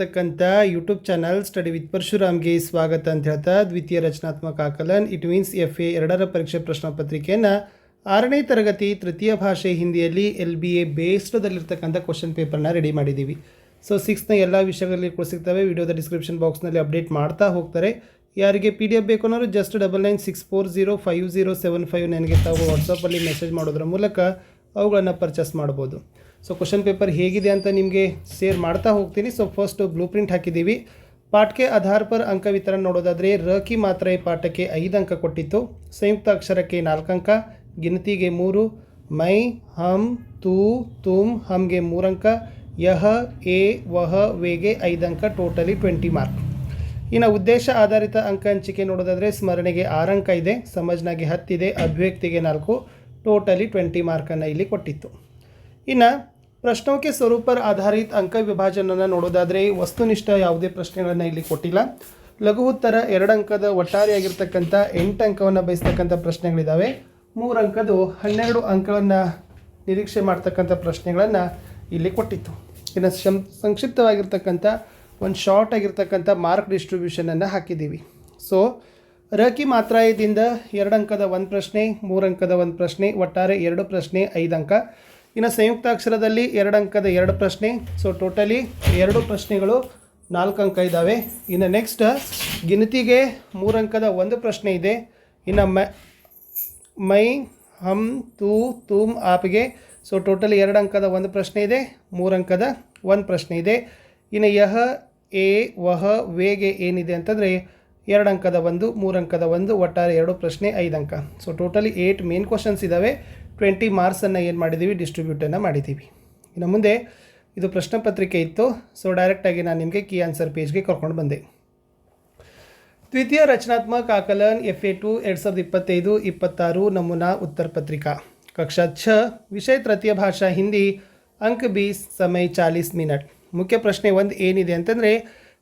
ತಕ್ಕಂಥ YouTube channel study with ಪರಶುರಾಮ್ಗೆ ಸ್ವಾಗತ ಅಂತ ಹೇಳ್ತಾ ದ್ವಿತೀಯ ರಚನಾತ್ಮಕ ಆಕಲನ್. ಇಟ್ ಮೀನ್ಸ್ ಎಫ್ ಎ ಎರಡರ ಪರೀಕ್ಷೆ ಪ್ರಶ್ನೆ ಪತ್ರಿಕೆಯನ್ನು ಆರನೇ ತರಗತಿ ತೃತೀಯ ಭಾಷೆ ಹಿಂದಿಯಲ್ಲಿ ಎಲ್ ಬಿ ಎ ಬೇಸ್ಡದಲ್ಲಿರ್ತಕ್ಕಂಥ ಕ್ವಶನ್ ಪೇಪರ್ನ ರೆಡಿ ಮಾಡಿದ್ದೀವಿ. ಸೊ ಸಿಕ್ಸ್ನ ಎಲ್ಲ ವಿಷಯಗಳಲ್ಲಿ ಕೂಡ ಸಿಗ್ತವೆ. ವಿಡಿಯೋದ ಡಿಸ್ಕ್ರಿಪ್ಷನ್ ಬಾಕ್ಸ್ನಲ್ಲಿ ಅಪ್ಡೇಟ್ ಮಾಡ್ತಾ ಹೋಗ್ತಾರೆ. ಯಾರಿಗೆ ಪಿ ಡಿ ಎಫ್ ಬೇಕು ಅನ್ನೋರು just double nine six four zero five zero seven five ನನಗೆ ತಾವು ವಾಟ್ಸಪ್ಪಲ್ಲಿ ಮೆಸೇಜ್ ಮಾಡೋದ್ರ ಮೂಲಕ ಅವುಗಳನ್ನು ಪರ್ಚೇಸ್ ಮಾಡ್ಬೋದು. ಸೊ ಕ್ವಶನ್ ಪೇಪರ್ ಹೇಗಿದೆ ಅಂತ ನಿಮಗೆ ಸೇರ್ ಮಾಡ್ತಾ ಹೋಗ್ತೀನಿ. ಸೊ ಫಸ್ಟ್ ಬ್ಲೂ ಪ್ರಿಂಟ್ ಹಾಕಿದ್ದೀವಿ. ಪಾಠಕ್ಕೆ ಆಧಾರ್ ಪರ್ ಅಂಕ ವಿತರಣೆ ನೋಡೋದಾದರೆ ರ ಕಿ ಮಾತ್ರ ಈ ಪಾಠಕ್ಕೆ ಐದು ಅಂಕ ಕೊಟ್ಟಿತ್ತು. ಸಂಯುಕ್ತ ಅಕ್ಷರಕ್ಕೆ ನಾಲ್ಕು ಅಂಕ, ಗಿನತಿಗೆ ಮೂರು, ಮೈ, ಹಮ್, ತೂ, ತುಮ್, ಹಮ್ಗೆ ಮೂರು ಅಂಕ, ಯಹ, ಎ, ವಹ, ವೇಗೆ ಐದು ಅಂಕ ಟೋಟಲಿ ಟ್ವೆಂಟಿ ಮಾರ್ಕ್. ಇನ್ನು ಉದ್ದೇಶ ಆಧಾರಿತ ಅಂಕ ಹಂಚಿಕೆ ನೋಡೋದಾದರೆ ಸ್ಮರಣೆಗೆ ಆರು ಅಂಕ ಇದೆ, ಸಮಜ್ನಾಗೆ ಹತ್ತಿದೆ ಅಭಿವ್ಯಕ್ತಿಗೆ ನಾಲ್ಕು, ಟೋಟಲಿ ಟ್ವೆಂಟಿ ಮಾರ್ಕನ್ನು ಇಲ್ಲಿ ಕೊಟ್ಟಿತ್ತು. ಇನ್ನು ಪ್ರಶ್ನೋಕೆ ಸ್ವರೂಪರ್ ಆಧಾರಿತ ಅಂಕ ವಿಭಾಜನನ ನೋಡೋದಾದರೆ ವಸ್ತುನಿಷ್ಠ ಯಾವುದೇ ಪ್ರಶ್ನೆಗಳನ್ನು ಇಲ್ಲಿ ಕೊಟ್ಟಿಲ್ಲ. ಲಘು ಉತ್ತರ ಎರಡು ಅಂಕದ ಒಟ್ಟಾರೆಯಾಗಿರ್ತಕ್ಕಂಥ ಎಂಟು ಅಂಕವನ್ನು ಬಯಸ್ತಕ್ಕಂಥ ಪ್ರಶ್ನೆಗಳಿದ್ದಾವೆ ಮೂರು ಅಂಕದ್ದು ಹನ್ನೆರಡು ಅಂಕಗಳನ್ನು ನಿರೀಕ್ಷೆ ಮಾಡ್ತಕ್ಕಂಥ ಪ್ರಶ್ನೆಗಳನ್ನು ಇಲ್ಲಿ ಕೊಟ್ಟಿತ್ತು. ಇನ್ನು ಶಂ ಸಂಕ್ಷಿಪ್ತವಾಗಿರ್ತಕ್ಕಂಥ ಒಂದು ಶಾರ್ಟ್ ಆಗಿರ್ತಕ್ಕಂಥ ಮಾರ್ಕ್ ಡಿಸ್ಟ್ರಿಬ್ಯೂಷನನ್ನು ಹಾಕಿದ್ದೀವಿ. ಸೊ ರಕಿ ಮಾತ್ರಾಯದಿಂದ ಎರಡು ಅಂಕದ ಒಂದು ಪ್ರಶ್ನೆ, ಮೂರು ಅಂಕದ ಒಂದು ಪ್ರಶ್ನೆ, ಒಟ್ಟಾರೆ ಎರಡು ಪ್ರಶ್ನೆ, ಐದು ಅಂಕ. ಇನ್ನು ಸಂಯುಕ್ತಾಕ್ಷರದಲ್ಲಿ ಎರಡು ಅಂಕದ ಎರಡು ಪ್ರಶ್ನೆ. ಸೊ ಟೋಟಲಿ ಎರಡು ಪ್ರಶ್ನೆಗಳು, ನಾಲ್ಕು ಅಂಕ ಇದ್ದಾವೆ ಇನ್ನು ನೆಕ್ಸ್ಟ್ ಗಿನತಿಗೆ ಮೂರು ಅಂಕದ ಒಂದು ಪ್ರಶ್ನೆ ಇದೆ. ಇನ್ನು ಮ ಹಮ್, ತೂ, ತೂಮ್, ಆಪ್ಗೆ. ಸೊ ಟೋಟಲಿ ಎರಡು ಅಂಕದ ಒಂದು ಪ್ರಶ್ನೆ ಇದೆ, ಮೂರು ಅಂಕದ ಒಂದು ಪ್ರಶ್ನೆ ಇದೆ. ಇನ್ನು ಯಹ, ಎ, ವಹ, ವೇಗೆ ಏನಿದೆ ಅಂತಂದರೆ ಎರಡು ಅಂಕದ ಒಂದು, ಮೂರು ಅಂಕದ ಒಂದು, ಒಟ್ಟಾರೆ ಎರಡು ಪ್ರಶ್ನೆ ಐದು ಅಂಕ. So totally eight main questions ಇದ್ದಾವೆ ಟ್ವೆಂಟಿ ಮಾರ್ಕ್ಸನ್ನು ಏನು ಮಾಡಿದ್ದೀವಿ ಡಿಸ್ಟ್ರಿಬ್ಯೂಟನ್ನು ಮಾಡಿದ್ದೀವಿ. ಇನ್ನು ಮುಂದೆ ಇದು ಪ್ರಶ್ನೆ ಪತ್ರಿಕೆ ಇತ್ತು ಸೊ ಡೈರೆಕ್ಟಾಗಿ ನಾನು ನಿಮಗೆ ಕೀ ಆನ್ಸರ್ ಪೇಜ್ಗೆ ಕರ್ಕೊಂಡು ಬಂದೆ. ದ್ವಿತೀಯ ರಚನಾತ್ಮಕ ಆಕಲನ್ ಎಫ್ ಎ ಟು ಎರಡು ಸಾವಿರದ ಇಪ್ಪತ್ತೈದು, ಇಪ್ಪತ್ತಾರು, ನಮೂನಾ ಉತ್ತರ ಪತ್ರಿಕಾ. ಕಕ್ಷಾ ಛ, ವಿಷಯ ತೃತೀಯ ಭಾಷಾ, ಹಿಂದಿ, ಅಂಕ ಬೀಸ್ ಸಮಯ ಚಾಲೀಸ್ ಮಿನಟ್. ಮುಖ್ಯ ಪ್ರಶ್ನೆ ಒಂದು ಏನಿದೆ ಅಂತಂದರೆ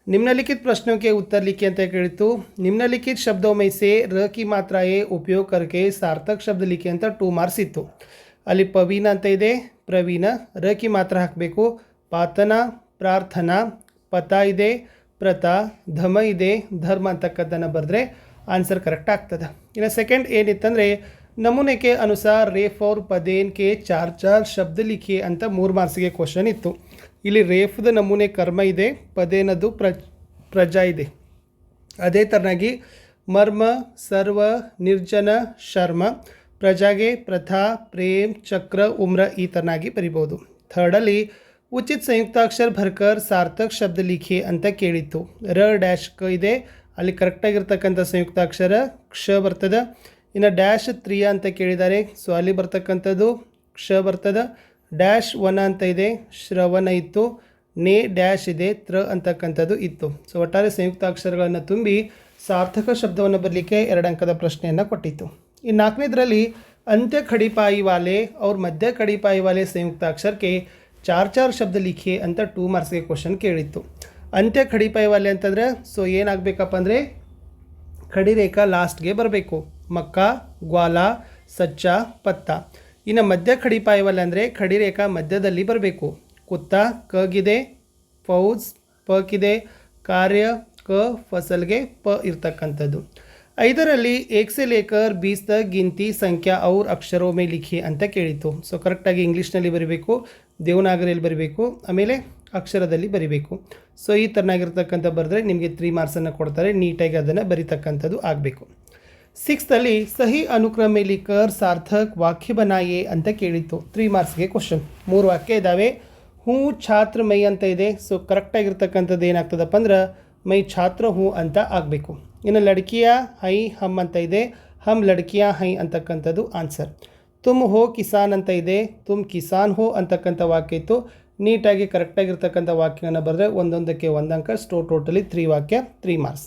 निम्नलिखित प्रश्नों के उत्तर लिखिए ಅಂತ ಕೇಳಿತ್ತು निम्नलिखित शब्दों में से र की मात्रा ए उपयोग करके ಸಾರ್ಥಕ್ ಶಬ್ದ ಲಿಖಿ ಅಂತ ಟೂ ಮಾರ್ಕ್ಸ್ ಇತ್ತು ಅಲ್ಲಿ ಪವೀನ ಅಂತ ಇದೆ ಪ್ರವೀಣ ರ ಕಿ ಮಾತ್ರ ಹಾಕಬೇಕು ಪಾತನ ಪ್ರಾರ್ಥನಾ ಪತ ಇದೆ ಪ್ರತ ಧಮ ಇದೆ ಧರ್ಮ ಅಂತಕ್ಕದ್ದನ್ನು ಬರೆದ್ರೆ ಆನ್ಸರ್ ಕರೆಕ್ಟ್ ಆಗ್ತದೆ ಇನ್ನು ಸೆಕೆಂಡ್ ಏನಿತ್ತಂದರೆ ನಮೂನೆ ಕೆ ಅನುಸಾರ ರೇಫ್ ಅವ್ರ ಪದೇನ್ ಕೆ ಚಾರ್ ಚಾರ್ ಶಬ್ದ ಲಿಖಿ ಅಂತ ಮೂರು ಮಾರ್ಕ್ಸಿಗೆ ಕ್ವಶನ್ ಇತ್ತು ಇಲ್ಲಿ ರೇಫ್ದ ನಮೂನೆ ಕರ್ಮ ಇದೆ, ಪದೇನದು ಪ್ರ, ಪ್ರಜಾ ಇದೆ. ಅದೇ ಥರನಾಗಿ ಮರ್ಮ, ಸರ್ವ, ನಿರ್ಜನ, ಶರ್ಮ, ಪ್ರಜಾಗೆ ಪ್ರಥಾ, ಪ್ರೇಮ್, ಚಕ್ರ, ಉಮ್ರ ಈ ಥರನಾಗಿ ಬರಿಬೋದು ಥರ್ಡಲ್ಲಿ, ಉಚಿತ್ ಸಂಯುಕ್ತಾಕ್ಷರ ಭರ್ಕರ್ ಸಾರ್ಥಕ್ ಶಬ್ದ ಲಿಖಿ ಅಂತ ಕೇಳಿತ್ತು. ರ ಡ್ಯಾಶ್ ಕ ಇದೆ, ಅಲ್ಲಿ ಕರೆಕ್ಟಾಗಿರ್ತಕ್ಕಂಥ ಸಂಯುಕ್ತಾಕ್ಷರ ಕ್ಷ ಬರ್ತದೆ. ಇನ್ನು ಡ್ಯಾಶ್ ತ್ರಿಯ ಅಂತ ಕೇಳಿದ್ದಾರೆ, ಸೊ ಅಲ್ಲಿ ಬರ್ತಕ್ಕಂಥದ್ದು ಕ್ಷ ಬರ್ತದೆ. ಡ್ಯಾಶ್ ವನ ಅಂತ ಇದೆ, ಶ್ರವಣ ಇತ್ತು, ನೇ ಡ್ಯಾಶ್ ಇದೆ, ತ್ರ ಅಂತಕ್ಕಂಥದ್ದು ಇತ್ತು. ಸೊ ಒಟ್ಟಾರೆ ಸಂಯುಕ್ತಾಕ್ಷರಗಳನ್ನು ತುಂಬಿ ಸಾರ್ಥಕ ಶಬ್ದವನ್ನು ಬರಲಿಕ್ಕೆ ಎರಡು ಅಂಕದ ಪ್ರಶ್ನೆಯನ್ನು ಕೊಟ್ಟಿತ್ತು. ಈ ನಾಲ್ಕನೇದರಲ್ಲಿ, ಅಂತ್ಯ ಖಡಿಪಾಯಿ ವಾಲೆ, ಅವ್ರ ಮಧ್ಯ ಖಡಿಪಾಯಿ ವಾಲೆ ಸಂಯುಕ್ತಾಕ್ಷರಕ್ಕೆ ಚಾರ್ ಚಾರ್ ಶಬ್ದ ಲಿಖಿ ಅಂತ ಟೂ ಮಾರ್ಕ್ಸ್ಗೆ ಕ್ವಶನ್ ಕೇಳಿತ್ತು. ಅಂತ್ಯ ಖಡಿಪಾಯಿ ವಾಲೆ ಅಂತಂದರೆ ಸೊ ಏನಾಗಬೇಕಪ್ಪ ಅಂದರೆ ಖಡಿ ರೇಖಾ ಲಾಸ್ಟ್ಗೆ ಬರಬೇಕು. ಮಕ್ಕ, ಗ್ವಾಲ, ಸಚ್ಚ, ಪತ್ತ. ಇನ್ನು ಮಧ್ಯ ಖಡಿಪಾಯವಲ್ಲ ಅಂದರೆ ಖಡಿ ರೇಖಾ ಮಧ್ಯದಲ್ಲಿ ಬರಬೇಕು. ಕುತ್ತ, ಕಗಿದೆ ಫೌಜ್ ಪಕ್ಕಿದೆ ಕಾರ್ಯ, ಕ, ಫಸಲ್ಗೆ ಪ ಇರ್ತಕ್ಕಂಥದ್ದು. ಐದರಲ್ಲಿ ಏಕ್ಸೆ ಲೇಕರ್ ಬೀಸ್ ದ ಗಿಂತಿ, ಸಂಖ್ಯಾ, ಔರ್, ಅಕ್ಷರೋಮೆ, ಲಿಖಿ ಅಂತ ಕೇಳಿತ್ತು. ಸೊ ಕರೆಕ್ಟಾಗಿ ಇಂಗ್ಲೀಷ್ನಲ್ಲಿ ಬರೀಬೇಕು, ದೇವನಾಗರಿಯಲ್ಲಿ ಬರೀಬೇಕು, ಆಮೇಲೆ ಅಕ್ಷರದಲ್ಲಿ ಬರಿಬೇಕು. ಸೊ ಈ ಥರನಾಗಿರ್ತಕ್ಕಂಥ ಬರೆದ್ರೆ ನಿಮಗೆ ತ್ರೀ ಮಾರ್ಕ್ಸನ್ನು ಕೊಡ್ತಾರೆ ನೀಟಾಗಿ ಅದನ್ನು ಬರಿತಕ್ಕಂಥದ್ದು ಆಗಬೇಕು. ಸಿಕ್ಸ್ತಲ್ಲಿ, ಸಹಿ ಅನುಕ್ರಮ ಲಿಖರ್ ಸಾರ್ಥಕ್ ವಾಕ್ಯ ಬನಾಯೆ ಅಂತ ಕೇಳಿತ್ತು. ತ್ರೀ ಮಾರ್ಕ್ಸ್ಗೆ ಕ್ವಶನ್ ಮೂರು ವಾಕ್ಯ ಇದ್ದಾವೆ ಹೂ ಛಾತ್ರ ಮೈ ಅಂತ ಇದೆ. ಸೊ ಕರೆಕ್ಟಾಗಿರ್ತಕ್ಕಂಥದ್ದು ಏನಾಗ್ತದಪ್ಪ ಅಂದ್ರೆ, ಮೈ ಛಾತ್ರ ಹೂ ಅಂತ ಆಗಬೇಕು. ಇನ್ನು ಲಡ್ಕಿಯ ಹೈ, ಹಮ್ ಅಂತ ಇದೆ. ಹಮ್ ಲಡ್ಕಿಯ ಹೈ ಅಂತಕ್ಕಂಥದ್ದು ಆನ್ಸರ್ ತುಮ್ ಹೋ ಕಿಸಾನ್ ಅಂತ ಇದೆ. ತುಮ್ ಕಿಸಾನ್ ಹೋ ಅಂತಕ್ಕಂಥ ವಾಕ್ಯ ಇತ್ತು. ನೀಟಾಗಿ ಕರೆಕ್ಟಾಗಿರ್ತಕ್ಕಂಥ ವಾಕ್ಯವನ್ನು ಬರೆದ್ರೆ ಒಂದೊಂದಕ್ಕೆ ಒಂದು ಅಂಕ ಸ್ಟೋ ಟೋಟಲಿ ತ್ರೀ ವಾಕ್ಯ ತ್ರೀ ಮಾರ್ಕ್ಸ್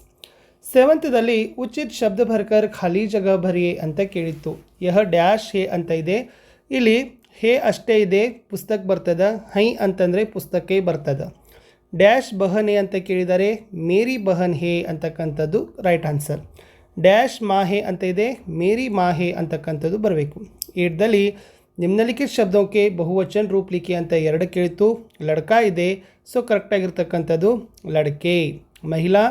ಸೆವೆಂತ್ದಲ್ಲಿ ಉಚಿತ್ ಶಬ್ದ ಭರ್ಕರ್ ಖಾಲಿ ಜಗ ಭರಿಯೇ ಅಂತ ಕೇಳಿತ್ತು. ಯಹ ಡ್ಯಾಶ್ ಹೇ ಅಂತ ಇದೆ. ಇಲ್ಲಿ ಹೇ ಅಷ್ಟೇ ಇದೆ, ಪುಸ್ತಕ ಬರ್ತದ, ಹೈ ಅಂತಂದರೆ ಪುಸ್ತಕ ಬರ್ತದ. ಡ್ಯಾಶ್ ಬಹನ್ ಹೇ ಅಂತ ಕೇಳಿದರೆ ಮೇರಿ ಬಹನ್ ಹೇ ಅಂತಕ್ಕಂಥದ್ದು ರೈಟ್ ಆನ್ಸರ್. ಡ್ಯಾಶ್ ಮಾಹೆ ಅಂತ ಇದೆ, ಮೇರಿ ಮಾಹೆ ಅಂತಕ್ಕಂಥದ್ದು ಬರಬೇಕು. ಏಟ್ದಲ್ಲಿ ನಿಮ್ನಲಿಖಿತ ಶಬ್ದಕ್ಕೆ ಬಹುವಚನ ರೂಪಲಿಕೆ ಅಂತ ಎರಡು ಕೇಳಿತು. ಲಡ್ಕಾ ಇದೆ, ಸೊ ಕರೆಕ್ಟಾಗಿರ್ತಕ್ಕಂಥದ್ದು ಲಡ್ಕೆ. ಮಹಿಳಾ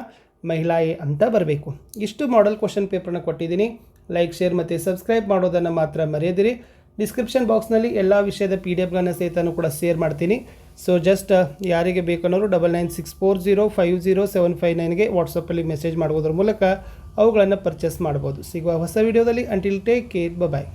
ಮಹಿಳಾಯೆ ಅಂತ ಬರಬೇಕು. ಇಷ್ಟು ಮಾಡೆಲ್ ಕ್ವಶನ್ ಪೇಪರ್ನ ಕೊಟ್ಟಿದ್ದೀನಿ. ಲೈಕ್ ಶೇರ್ ಮತ್ತು ಸಬ್ಸ್ಕ್ರೈಬ್ ಮಾಡೋದನ್ನು ಮಾತ್ರ ಮರೆಯದಿರಿ. ಡಿಸ್ಕ್ರಿಪ್ಷನ್ ಬಾಕ್ಸ್ನಲ್ಲಿ ಎಲ್ಲ ವಿಷಯದ ಪಿ ಡಿ ಎಫ್ಗಳನ್ನು ಸಹಿತನೂ ಕೂಡ ಶೇರ್ ಮಾಡ್ತೀನಿ. ಸೊ ಜಸ್ಟ್ ಯಾರಿಗೆ ಬೇಕನ್ನೋರು double nine six four zero five zero seven five ನೈನ್ಗೆ ವಾಟ್ಸಪ್ಪಲ್ಲಿ ಮೆಸೇಜ್ ಮಾಡೋದ್ರ ಮೂಲಕ ಅವುಗಳನ್ನು ಪರ್ಚೇಸ್ ಮಾಡ್ಬೋದು. ಸಿಗುವ ಹೊಸ ವಿಡಿಯೋದಲ್ಲಿ ಅಂಟಿಲ್ ಟೇಕ್ ಕೇರ್ ಬಾಯ್